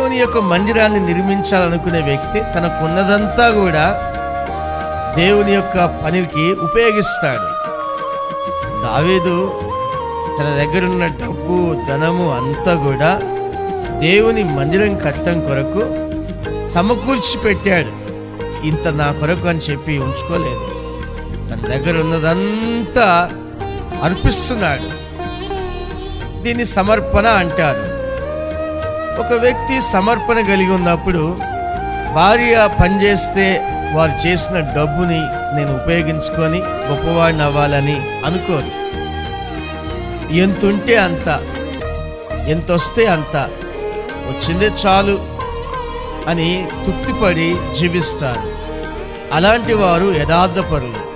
దేవుని యొక్క మందిరాన్ని నిర్మించాలనుకునే వ్యక్తి తనకున్నదంతా కూడా దేవుని యొక్క పనికి ఉపయోగిస్తాడు. దావేదు తన దగ్గర ఉన్న డబ్బు ధనము అంతా కూడా దేవుని మందిరం కట్టడం కొరకు సమకూర్చి పెట్టాడు ఇంత నా కొరకు అని చెప్పి ఉంచుకోలేదు. తన దగ్గర ఉన్నదంతా అర్పిస్తున్నాడు. దీన్ని సమర్పణ అంటారు. ఒక వ్యక్తి సమర్పణ కలిగి ఉన్నప్పుడు భార్య పనిచేస్తే వారు చేసిన డబ్బుని నేను ఉపయోగించుకొని గొప్పవాడిని అవ్వాలని అనుకోరు. ఎంత ఉంటే అంత ఎంత వస్తే అంత వచ్చిందే చాలు అని తృప్తిపడి జీవిస్తారు. అలాంటి వారు యథార్థపరులు.